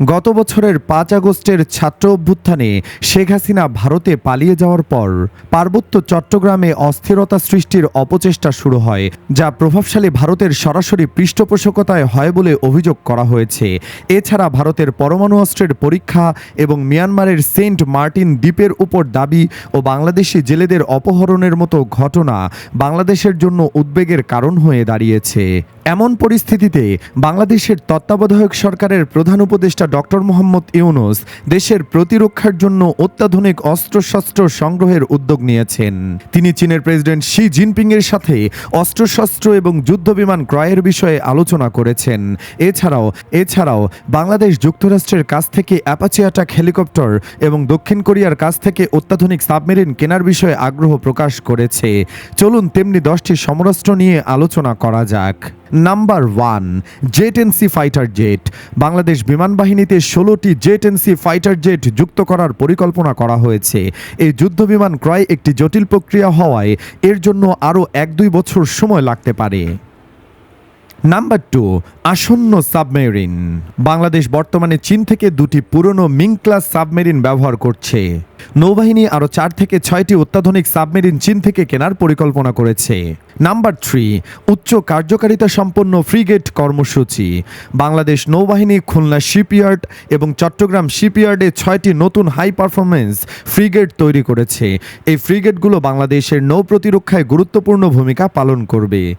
গত বছরের পাঁচ আগস্টের ছাত্র অভ্যুত্থানে শেখ হাসিনা ভারতে পালিয়ে যাওয়ার পর পার্বত্য চট্টগ্রামে অস্থিরতা সৃষ্টির অপচেষ্টা শুরু হয়, যা প্রভাবশালী ভারতের সরাসরি পৃষ্ঠপোষকতায় হয় বলে অভিযোগ করা হয়েছে। এছাড়া ভারতের পরমাণু অস্ত্রের পরীক্ষা এবং মিয়ানমারের সেন্ট মার্টিন দ্বীপের উপর দাবি ও বাংলাদেশি জেলেদের অপহরণের মতো ঘটনা বাংলাদেশের জন্য উদ্বেগের কারণ হয়ে দাঁড়িয়েছে। এমন পরিস্থিতিতে বাংলাদেশের তত্ত্বাবধায়ক সরকারের প্রধান উপদেষ্টা ডক্টর মোহাম্মদ ইউনুস দেশের প্রতিরক্ষার জন্য অত্যাধুনিক অস্ত্রশস্ত্র সংগ্রহের উদ্যোগ নিয়েছেন। তিনি চীনের প্রেসিডেন্ট শি জিনপিং এর সাথে অস্ত্রশস্ত্র এবং যুদ্ধবিমান ক্রয়ের বিষয়ে আলোচনা করেছেন। এছাড়াও এছাড়াও বাংলাদেশ যুক্তরাষ্ট্রের কাছ থেকে অ্যাপাচি অ্যাটাক হেলিকপ্টার এবং দক্ষিণ কোরিয়ার কাছ থেকে অত্যাধুনিক সাবমেরিন কেনার বিষয়ে আগ্রহ প্রকাশ করেছে। চলুন তেমনি দশটি সমরাস্ত্র নিয়ে আলোচনা করা যাক। নাম্বার ওয়ান, জেট এনসি ফাইটার জেট। বাংলাদেশ বিমান বাহিনীতে ষোলোটি জেট এনসি ফাইটার জেট যুক্ত করার পরিকল্পনা করা হয়েছে। এই যুদ্ধ বিমান ক্রয় একটি জটিল প্রক্রিয়া হওয়ায় এর জন্য আরও এক দুই বছর সময় লাগতে পারে। নাম্বার টু, আসন্ন সাবমেরিন। বাংলাদেশ বর্তমানে চীন থেকে দুটি পুরনো মিং ক্লাস সাবমেরিন ব্যবহার করছে। নৌবাহিনী আরও চার থেকে ছয়টি অত্যাধুনিক সাবমেরিন চীন থেকে কেনার পরিকল্পনা করেছে। নাম্বার থ্রি, উচ্চ কার্যকারিতা সম্পন্ন ফ্রিগেট কর্মসূচি। বাংলাদেশ নৌবাহিনী খুলনা শিপইয়ার্ড এবং চট্টগ্রাম শিপইয়ার্ডে ছয়টি নতুন হাই পারফরমেন্স ফ্রিগেট তৈরি করেছে। এই ফ্রিগেটগুলো বাংলাদেশের নৌ প্রতিরক্ষায় গুরুত্বপূর্ণ ভূমিকা পালন করবে।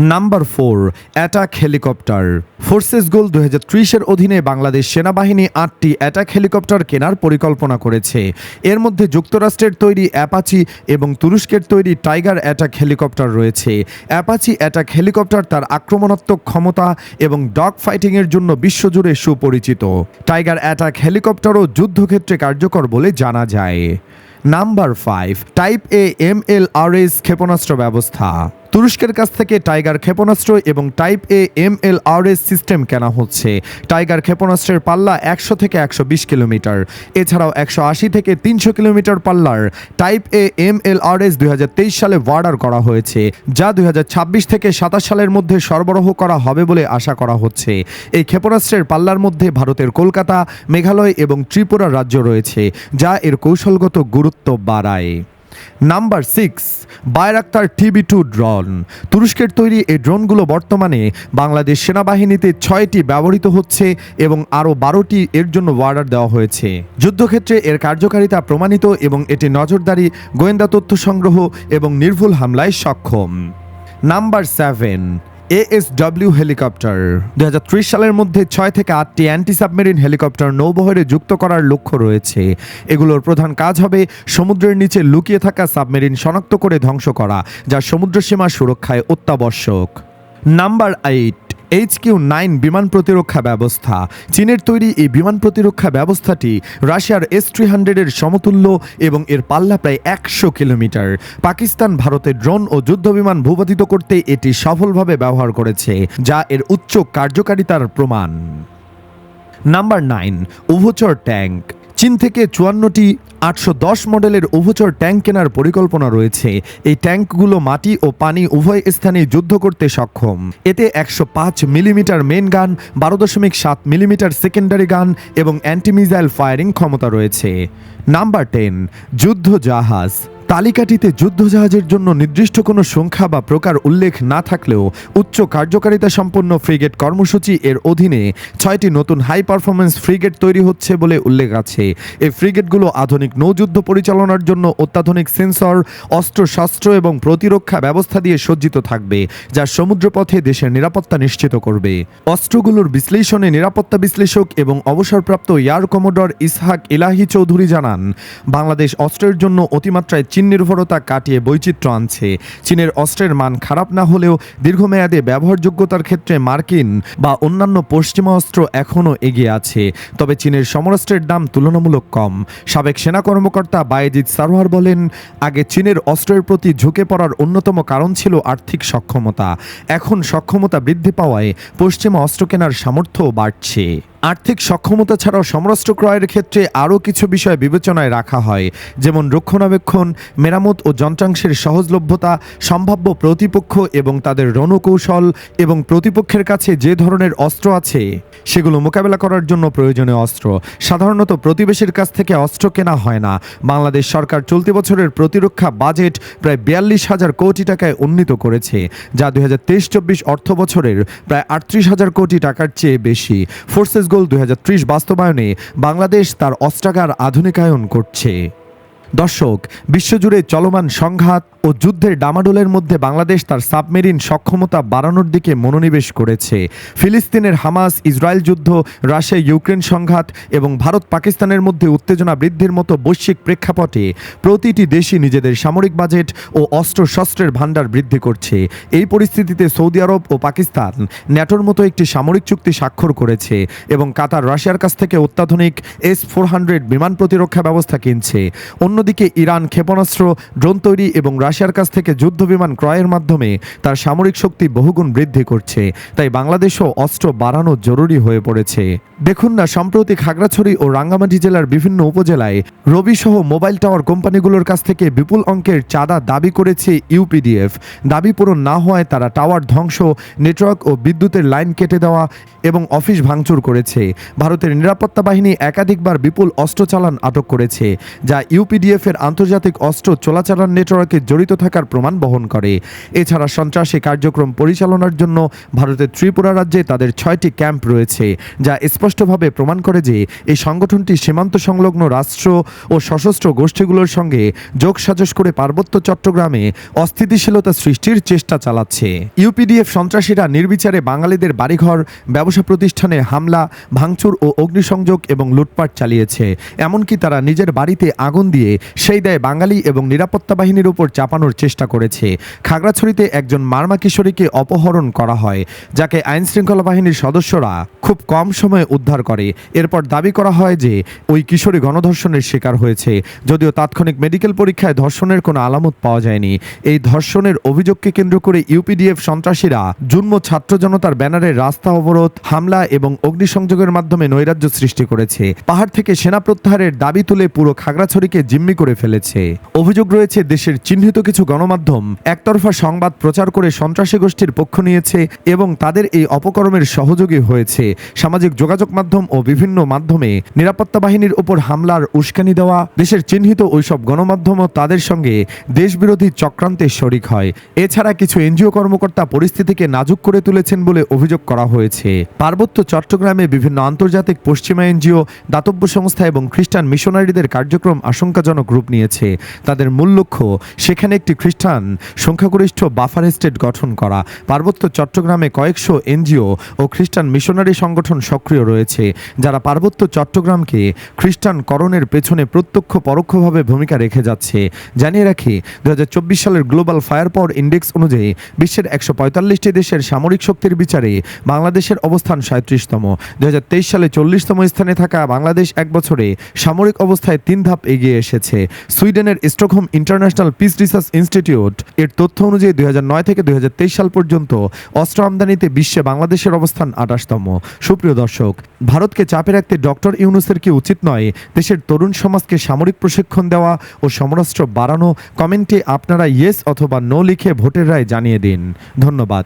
Number four attack helicopter forces goal দু হাজার অধীনে বাংলাদেশ সেনাবাহিনী আটটি অ্যাটাক হেলিকপ্টার কেনার পরিকল্পনা করেছে। এর মধ্যে যুক্তরাষ্ট্রের তৈরি অ্যাপাচি এবং তুরস্কের তৈরি টাইগার অ্যাটাক হেলিকপ্টার রয়েছে। অ্যাপাচি অ্যাটাক হেলিকপ্টার তার আক্রমণাত্মক ক্ষমতা এবং ডগ ফাইটিংয়ের জন্য বিশ্বজুড়ে সুপরিচিত। টাইগার অ্যাটাক হেলিকপ্টারও যুদ্ধক্ষেত্রে কার্যকর বলে জানা যায়। Number five type A M L R S ক্ষেপণাস্ত্র ব্যবস্থা। তুরস্কের কাছ থেকে টাইগার ক্ষেপণাস্ত্র এবং type A M L R S system কেনা হচ্ছে। টাইগার ক্ষেপণাস্ত্রের পাল্লা একশো থেকে একশো বিশ কিলোমিটার। এছাড়াও একশো আশি থেকে তিনশো কিলোমিটার পাল্লার type A M L R S দু হাজার তেইশ সালে ওয়ার্ডার করা হয়েছে, যা দুই হাজার ছাব্বিশ থেকে সাতাশ সালের মধ্যে সরবরাহ করা হবে বলে আশা করা হচ্ছে। এই ক্ষেপণাস্ত্রের পাল্লার মধ্যে ভারতের কলকাতা, মেঘালয় এবং ত্রিপুরা রাজ্য রয়েছে, যা এর কৌশলগত গুরুত্ব বাড়ায়। Number six Bayraktar TB two drone তুরস্কের তৈরি এই ড্রোনগুলো বর্তমানে বাংলাদেশ সেনাবাহিনীতে ছয়টি ব্যবহৃত হচ্ছে এবং আরও বারোটি এর জন্য ওয়ার্ডার দেওয়া হয়েছে। যুদ্ধক্ষেত্রে এর কার্যকারিতা প্রমাণিত এবং এটি নজরদারি, গোয়েন্দা তথ্য সংগ্রহ এবং নির্ভুল হামলায় সক্ষম। Number seven ASW helicopter. দু হাজার ত্রিশ সালের মধ্যে ছয় থেকে আটটি অ্যান্টি সাবমেরিন হেলিকপ্টার নৌবহরে যুক্ত করার লক্ষ্য রয়েছে। এগুলোর প্রধান কাজ হবে সমুদ্রের নিচে লুকিয়ে থাকা সাবমেরিন শনাক্ত করে ধ্বংস করা, যা সমুদ্রসীমা সুরক্ষায় অত্যাবশ্যক। Number eight H Q nine বিমান প্রতিরক্ষা ব্যবস্থা। চীনের তৈরি এই বিমান প্রতিরক্ষা ব্যবস্থাটি রাশিয়ার এস থ্রি হান্ড্রেডের সমতুল্য এবং এর পাল্লা প্রায় একশো কিলোমিটার। পাকিস্তান ভারতের ড্রোন ও যুদ্ধবিমান ভূপাতিত করতে এটি সফলভাবে ব্যবহার করেছে, যা এর উচ্চ কার্যকারিতার প্রমাণ। নাম্বার নাইন, উভচর ট্যাঙ্ক। চীন থেকে চুয়ান্নটি আটশো দশ মডেলের উভচর ট্যাঙ্ক কেনার পরিকল্পনা রয়েছে। এই ট্যাঙ্কগুলো মাটি ও পানি উভয় স্থানে যুদ্ধ করতে সক্ষম। এতে একশো পাঁচ মিলিমিটার মেন গান বারো দশমিক সাত মিলিমিটার সেকেন্ডারি গান এবং অ্যান্টিমিজাইল ফায়ারিং ক্ষমতা রয়েছে। নাম্বার টেন যুদ্ধ জাহাজ। তালিকাটিতে যুদ্ধজাহাজের জন্য নির্দিষ্ট কোনো সংখ্যা বা প্রকার উল্লেখ না থাকলেও উচ্চ কার্যকারিতা সম্পন্ন ফ্রিগেট কর্মসূচি এর অধীনে ছয়টি নতুন হাই পারফরমেন্স ফ্রিগেট তৈরি হচ্ছে বলে উল্লেখ আছে। এই ফ্রিগেটগুলো আধুনিক নৌযুদ্ধ পরিচালনার জন্য অত্যাধুনিক সেন্সর, অস্ত্রশস্ত্র এবং প্রতিরক্ষা ব্যবস্থা দিয়ে সজ্জিত থাকবে, যা সমুদ্রপথে দেশের নিরাপত্তা নিশ্চিত করবে। অস্ত্রগুলোর বিশ্লেষণে নিরাপত্তা বিশ্লেষক এবং অবসরপ্রাপ্ত এয়ার কমোডর ইসহাক ইলাহি চৌধুরী জানান, বাংলাদেশ অস্ত্রের জন্য অতিমাত্রায় চীন নির্ভরতা কাটিয়ে বৈচিত্র্য আনছে। চীনের অস্ত্রের মান খারাপ না হলেও দীর্ঘমেয়াদে ব্যবহারযোগ্যতার ক্ষেত্রে মার্কিন বা অন্যান্য পশ্চিমা অস্ত্র এখনও এগিয়ে আছে। তবে চীনের সমরাস্ত্রের দাম তুলনামূলক কম। সাবেক সেনা কর্মকর্তা বায়েজিৎ সারোয়ার বলেন, আগে চীনের অস্ত্রের প্রতি ঝুঁকে পড়ার অন্যতম কারণ ছিল আর্থিক সক্ষমতা। এখন সক্ষমতা বৃদ্ধি পাওয়ায় পশ্চিমা অস্ত্র কেনার সামর্থ্য বাড়ছে। আর্থিক সক্ষমতা ছাড়াও সমরাস্ত্র ক্রয়ের ক্ষেত্রে আরও কিছু বিষয় বিবেচনায় রাখা হয়। যেমন রক্ষণাবেক্ষণ মেরামত ও যন্ত্রাংশের সহজলভ্যতা, সম্ভাব্য প্রতিপক্ষ এবং তাদের রণকৌশল এবং প্রতিপক্ষের কাছে যে ধরনের অস্ত্র আছে, সেগুলো মোকাবেলা করার জন্য প্রয়োজনীয় অস্ত্র। সাধারণত প্রতিবেশীর কাছ থেকে অস্ত্র কেনা হয় না। বাংলাদেশ সরকার চলতি বছরের প্রতিরক্ষা বাজেট প্রায় বিয়াল্লিশ হাজার কোটি টাকায় উন্নীত করেছে, যা দুই হাজার তেইশ চব্বিশ অর্থ বছরের প্রায় আটত্রিশ হাজার কোটি টাকার চেয়ে বেশি। ফোর্সেস গোল দুই হাজার ত্রিশ বাস্তবায়নে বাংলাদেশ তার অস্ত্রাগার আধুনিকায়ন করছে। দর্শক, বিশ্বজুড়ে চলমান সংঘাত ও যুদ্ধের ডামাডোলের মধ্যে বাংলাদেশ তার সাবমেরিন সক্ষমতা বাড়ানোর দিকে মনোনিবেশ করেছে। ফিলিস্তিনের হামাস, ইসরায়েল যুদ্ধ, রাশিয়া ইউক্রেন সংঘাত এবং ভারত পাকিস্তানের মধ্যে উত্তেজনা বৃদ্ধির মতো বৈশ্বিক প্রেক্ষাপটে প্রতিটি দেশই নিজেদের সামরিক বাজেট ও অস্ত্র শস্ত্রের ভাণ্ডার বৃদ্ধি করছে। এই পরিস্থিতিতে সৌদি আরব ও পাকিস্তান ন্যাটোর মতো একটি সামরিক চুক্তি স্বাক্ষর করেছে এবং কাতার, রাশিয়ার কাছ থেকে অত্যাধুনিক এস ফোর হান্ড্রেড বিমান প্রতিরক্ষা ব্যবস্থা কিনছে। অন্যদিকে ইরান ক্ষেপণাস্ত্র, ড্রোন তৈরি এবং রাশিয়ার কাছ থেকে যুদ্ধ বিমান ক্রয়ের মাধ্যমে তার সামরিক শক্তি বহুগুণ বৃদ্ধি করছে। তাই বাংলাদেশও অস্ত্র বাড়ানো জরুরি হয়ে পড়েছে। দেখুন না সম্প্রতি খাগড়াছড়ি ও রাঙ্গামাটি জেলার বিভিন্ন উপজেলায় রবি সহ মোবাইল টাওয়ার কোম্পানিগুলোর কাছ থেকে বিপুল অঙ্কের চাঁদা দাবি করেছে ইউপিডিএফ। দাবি পূরণ না হওয়ায় তারা টাওয়ার ধ্বংস, নেটওয়ার্ক ও বিদ্যুতের লাইন কেটে দেওয়া এবং অফিস ভাঙচুর করেছে। ভারতের নিরাপত্তা বাহিনী একাধিকবার বিপুল অস্ত্র চালান আটক করেছে, যা ইউপিডিএফ এর আন্তর্জাতিক অস্ত্র চোরাচালান নেটওয়ার্কে জড়িত থাকার প্রমাণ বহন করে। এছাড়া সন্ত্রাসী কার্যক্রম পরিচালনার জন্য ভারতের ত্রিপুরা রাজ্যে তাদের ছয়টি ক্যাম্প রয়েছে, যা স্পষ্টভাবে প্রমাণ করে যে এই সংগঠনটি সীমান্ত সংলগ্ন রাষ্ট্র ও সশস্ত্র গোষ্ঠীগুলোর সঙ্গে যোগসাজশ করে পার্বত্য চট্টগ্রামে অস্থিতিশীলতা সৃষ্টির চেষ্টা চালাচ্ছে। ইউপিডিএফ সন্ত্রাসীরা নির্বিচারে বাঙালিদের বাড়িঘর, ব্যবসা প্রতিষ্ঠানে হামলা, ভাঙচুর ও অগ্নিসংযোগ এবং লুটপাট চালিয়েছে। এমনকি তারা নিজের বাড়িতে আগুন দিয়ে সেই দায় বাঙালি এবং নিরাপত্তা বাহিনীর উপর চাপানোর চেষ্টা করেছে। খাগড়াছড়িতে একজন মারমা কিশোরীকে অপহরণ করা হয়, যাকে আইন শৃঙ্খলা বাহিনীর সদস্যরা খুব কম সময়ে উদ্ধার করে। এরপর দাবি করা হয় যে, ওই কিশোরী গণধর্ষণের শিকার হয়েছে, যদিও তাৎক্ষণিক মেডিকেল পরীক্ষায় ধর্ষণের কোনো আলামত পাওয়া যায়নি। এই ধর্ষণের অভিযোগকে কেন্দ্র করে ইউপিডিএফ সন্ত্রাসীরা জুন্ম ছাত্র জনতার ব্যানারে রাস্তা অবরোধ, হামলা এবং অগ্নিসংযোগের মাধ্যমে নৈরাজ্য সৃষ্টি করেছে। পাহাড় থেকে সেনা প্রত্যাহারের দাবি তুলে পুরো খাগড়াছড়িকে জিম্মি করে ফেলেছে। অভিযোগ রয়েছে, দেশের চিহ্নিত কিছু গণমাধ্যম একতরফা সংবাদ প্রচার করে সন্ত্রাসী গোষ্ঠীর পক্ষ নিয়েছে এবং তাদের এই অপকর্মের সহযোগী হয়েছে। সামাজিক যোগাযোগ মাধ্যম ও বিভিন্ন মাধ্যমে নিরাপত্তা বাহিনীর উপর হামলার উস্কানি দেওয়া, দেশের চিহ্নিত ওইসব গণমাধ্যমও তাদের সঙ্গে দেশবিরোধী চক্রান্তে শরিক হয়। এছাড়া কিছু এনজিও কর্মকর্তা পরিস্থিতিকে নাজুক করে তুলেছেন বলে অভিযোগ করা হয়েছে। পার্বত্য চট্টগ্রামে বিভিন্ন আন্তর্জাতিক পশ্চিমা এনজিও, দাতব্য সংস্থা এবং খ্রিস্টান মিশনারিদের কার্যক্রম আশঙ্কাজনক রূপ নিয়েছে। তাদের মূল লক্ষ্য, সেখানে একটি খ্রিস্টান সংখ্যাগরিষ্ঠ বাফার স্টেট গঠন করা। পার্বত্য চট্টগ্রামে কয়েকশো এনজিও ও খ্রিস্টান মিশনারি সংগঠন সক্রিয় রয়েছে, যারা পার্বত্য চট্টগ্রামকে খ্রিস্টান করণের পেছনে প্রত্যক্ষ পরোক্ষভাবে ভূমিকা রেখে যাচ্ছে। জানিয়ে রাখি দুই হাজার চব্বিশ সালের গ্লোবাল ফায়ার পাওয়ার ইন্ডেক্স অনুযায়ী বিশ্বের একশো পঁয়তাল্লিশটি দেশের সামরিক শক্তির বিচারে বাংলাদেশের অবস্থান সাঁত্রিশতম। দুই হাজার তেইশ সালে চল্লিশতম স্থানে থাকা বাংলাদেশ এক বছরে সামরিক অবস্থায় তিন ধাপ এগিয়ে এসেছে। সুইডেনের Stockholm International Peace Research Institute. এর তথ্য অনুযায়ী দুই হাজার নয় থেকে দুই হাজার তেইশ সাল পর্যন্ত অস্ত্র আমদানিতে বিশ্বে বাংলাদেশের অবস্থান আঠাশতম। সুপ্রিয় দর্শক, ভারতকে চাপে রাখতে ডক্টর ইউনুসের কি উচিত নয়? দেশের তরুণ সমাজকে সামরিক প্রশিক্ষণ দেওয়া ও সমরাস্ত্র বাড়ানো, কমেন্টে আপনারা ইয়েস অথবা নো লিখে ভোটের রায় জানিয়ে দিন। ধন্যবাদ।